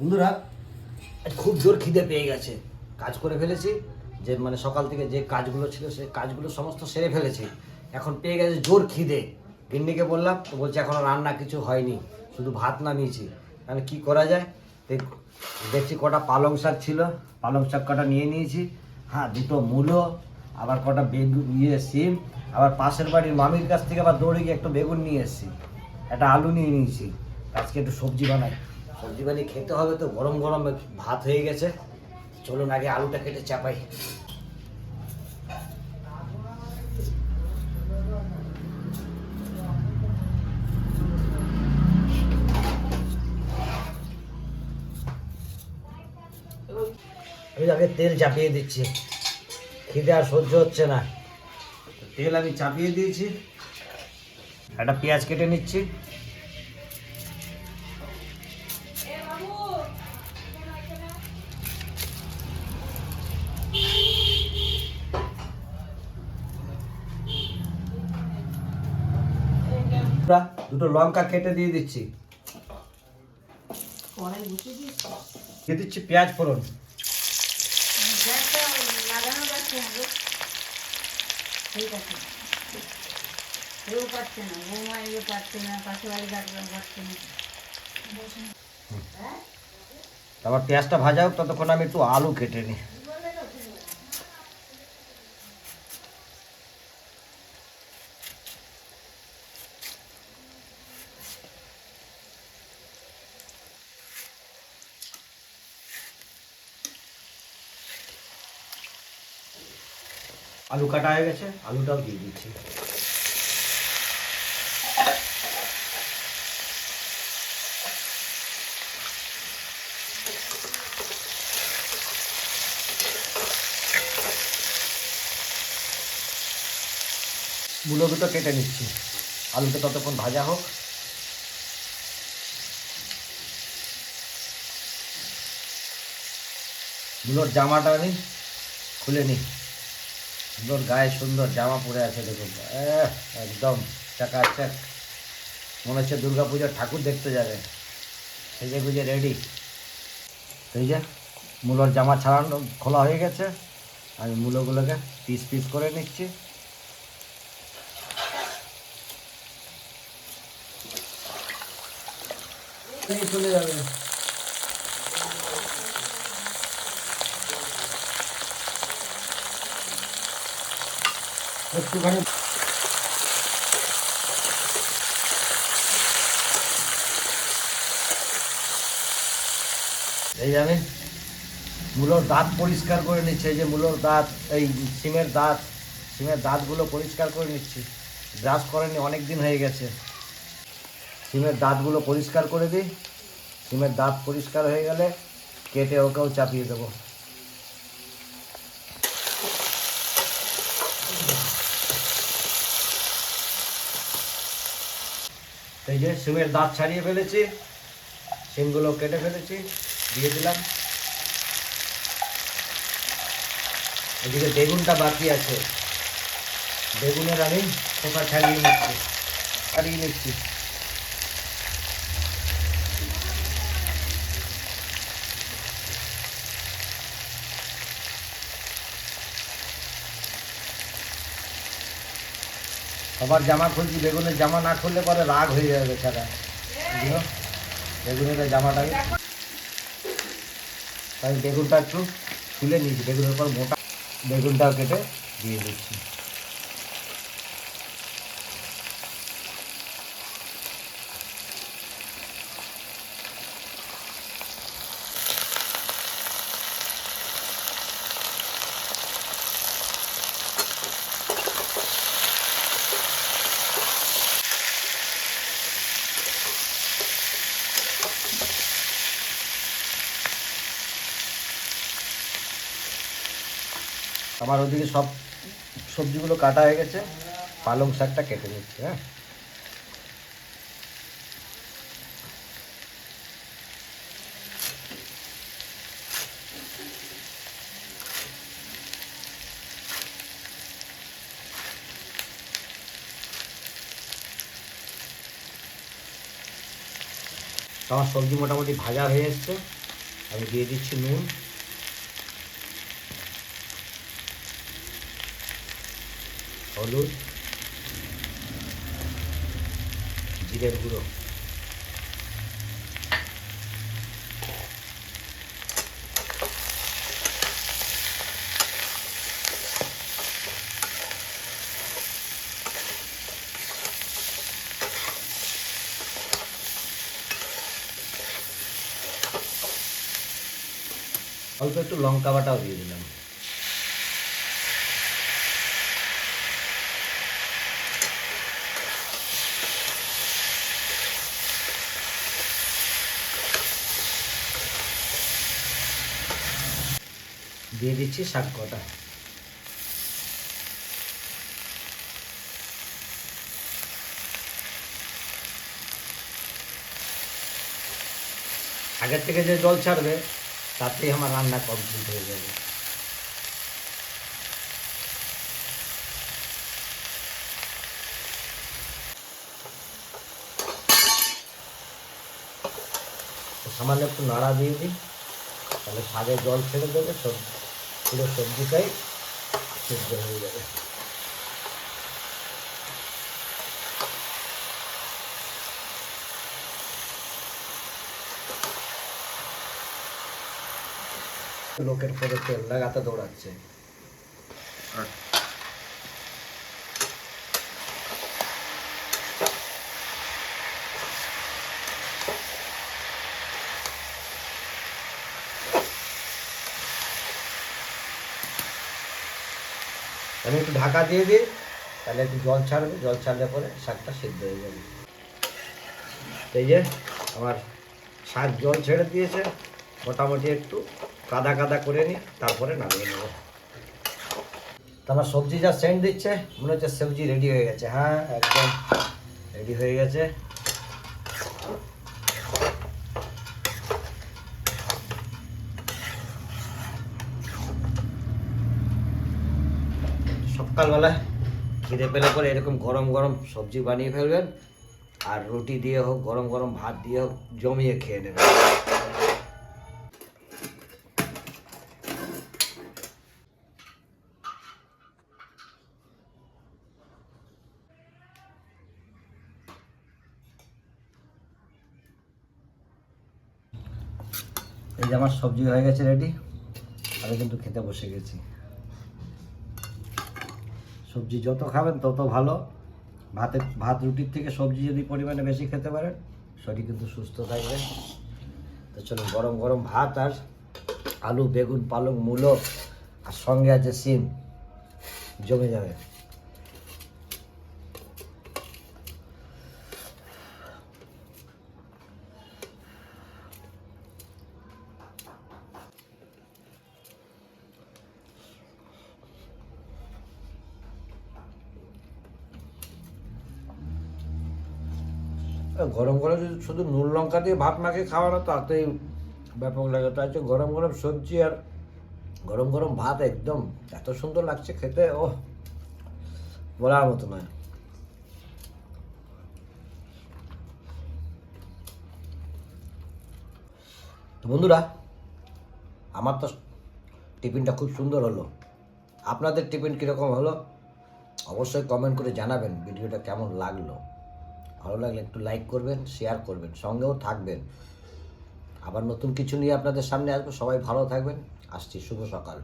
বন্ধুরা খুব জোর খিদে পেয়ে গেছে। কাজ করে ফেলেছি, যে মানে সকাল থেকে যে কাজগুলো ছিল, সে কাজগুলো সমস্ত সেরে ফেলেছি। এখন পেয়ে গেছে জোর খিদে। গিন্নিকে বললাম তো বলছে, এখনও রান্না কিছু হয়নি, শুধু ভাত নামিয়েছি। তাহলে কি করা যায়? দেখ- দেখছি কটা পালং শাক ছিল, পালং শাক কটা নিয়ে নিয়েছি। হ্যাঁ দুটো মূলো, আবার কটা বেগুন ইয়ে সিম, আবার পাশের বাড়ির মামির কাছ থেকে আবার দৌড়ে গিয়ে একটু বেগুন নিয়ে এসেছি। একটা আলু নিয়ে নিয়েছি। আজকে একটু সবজি বানাই। সবজি খেতে হবে তো গরম গরম ভাত হয়ে গেছে। চলুন আগে আলুটা কেটে চাপাই। আমি আগে তেল চাপিয়ে দিচ্ছি। খিদে আর সহ্য হচ্ছে না। তেল আমি চাপিয়ে দিয়েছি। একটা পেঁয়াজ কেটে নিচ্ছি। দুটো লঙ্কা কেটে দিয়ে দিচ্ছি। দিয়ে দিচ্ছি পেঁয়াজ ফোড়ন। তারপর পেঁয়াজটা ভাজা হোক ততক্ষণ আমি একটু আলু কেটে নিই। আলু কাটা হয়ে গেছে, আলুটাও দিয়ে দিচ্ছি। মূলো দুটো কেটে নিচ্ছি। আলুটা ততক্ষণ ভাজা হোক। মূলোর জামাটা নি খুলে নি সুন্দর, গায়ে সুন্দর জামা পরে আছে দেখুন। একদম চাকাচাক মনে হচ্ছে দুর্গা পুজোর ঠাকুর দেখতে যাবে। সেজে গুজে রেডি এই যে, মূলোর জামা ছাড়ানো খোলা হয়ে গেছে। আমি মূলোগুলোকে পিস পিস করে নিচ্ছি। চলে যাবে। একটুখানি এই আমি মূলোর দাঁত পরিষ্কার করে নিচ্ছি, এই যে মূলোর দাঁত, এই সিমের দাঁত, সিমের দাঁতগুলো পরিষ্কার করে নিচ্ছি। ব্রাশ করেনি অনেক দিন হয়ে গেছে। সিমের দাঁতগুলো পরিষ্কার করে দিই। সিমের দাঁত পরিষ্কার হয়ে গেলে কেটে ওকেও চাপিয়ে দেবো। এই যে সিমের দাঁত ছাড়িয়ে ফেলেছি, সিমগুলো কেটে ফেলেছি, দিয়ে দিলাম। এদিকে বেগুনটা বাকি আছে। বেগুনের আমি পোকা ছাড়িয়ে নিচ্ছি ছাড়িয়ে নিচ্ছি। সবার জামা খুলছি, বেগুনের জামা না খুললে পরে রাগ হয়ে যাবে বেচারা। বুঝলো? বেগুনের জামাটা তাই বেগুনটা একটু তুলে নিয়েছি, বেগুনের পর মোটা বেগুনটাও কেটে দিয়ে দিচ্ছি। আমার ওদিকে সব সবজিগুলো কাটা হয়ে গেছে। পালং শাকটা কেটে নিচ্ছি হ্যাঁ। আমার সবজি মোটামুটি ভাজা হয়ে এসছে। আমি দিয়ে দিচ্ছি নুন। হলুদ জিরের গুঁড়ো। অল্প একটু লঙ্কা বাটাও দিয়ে দিলাম। দিয়ে দিচ্ছি শাক কটা। আগের থেকে যে জল ছাড়বে, তাতেই আমার রান্না কমপ্লিট হয়ে যাবে। সামান্য একটু নাড়া দিয়ে দিই, তাহলে শাকে জল ছেড়ে দেবে, সব পুরো সবজিটাই সিদ্ধ হয়ে যাবে। লোকের পরে তেল লাগাতে দৌড়াচ্ছে। আমি একটু ঢাকা দিয়ে দিই, তাহলে একটু জল ছাড়বে, জল ছাড়লে পরে শাকটা সিদ্ধ হয়ে যাবে। এই যে আমার শাক জল ছেড়ে দিয়েছে, মোটামুটি একটু কাদা কাদা করে নিই, তারপরে নামিয়ে নেব। আমার সবজি যা সেন্ট দিচ্ছে, মনে হচ্ছে সবজি রেডি হয়ে গেছে। হ্যাঁ একদম রেডি হয়ে গেছে। সকালবেলায় খিদে পেলে করে এরকম গরম গরম সবজি বানিয়ে ফেলবেন। আর রুটি দিয়ে হোক, গরম গরম ভাত দিয়ে হোক, জমিয়ে খেয়ে নেবেন। এই যে আমার সবজি হয়ে গেছে রেডি আমি কিন্তু খেতে বসে গেছি। সবজি যত খাবেন তত ভালো। ভাতে, ভাত রুটির থেকে সবজি যদি পরিমাণে বেশি খেতে পারেন, শরীর কিন্তু সুস্থ থাকবে। তো চলুন, গরম গরম ভাত আর আলু, বেগুন, পালং, মূলো আর সঙ্গে আছে সিম। জমে যাবে। আর গরম গরম যদি শুধু নুন লঙ্কা দিয়ে ভাত মাখে খাওয়ানো, তাতেই ব্যাপক লাগে। তাই হচ্ছে গরম গরম সবজি আর গরম গরম ভাত একদম এত সুন্দর লাগছে খেতে ও বলার মতো নয়। তো বন্ধুরা, আমার তো টিফিনটা খুব সুন্দর হলো। আপনাদের টিফিন কীরকম হলো? অবশ্যই কমেন্ট করে জানাবেন ভিডিওটা কেমন লাগল। ভালো লাগলে একটু লাইক করবেন শেয়ার করবেন, সঙ্গেও থাকবেন। আবার নতুন কিছু নিয়ে আপনাদের সামনে আসব, সবাই ভালো থাকবেন, আসছি, শুভ সকাল।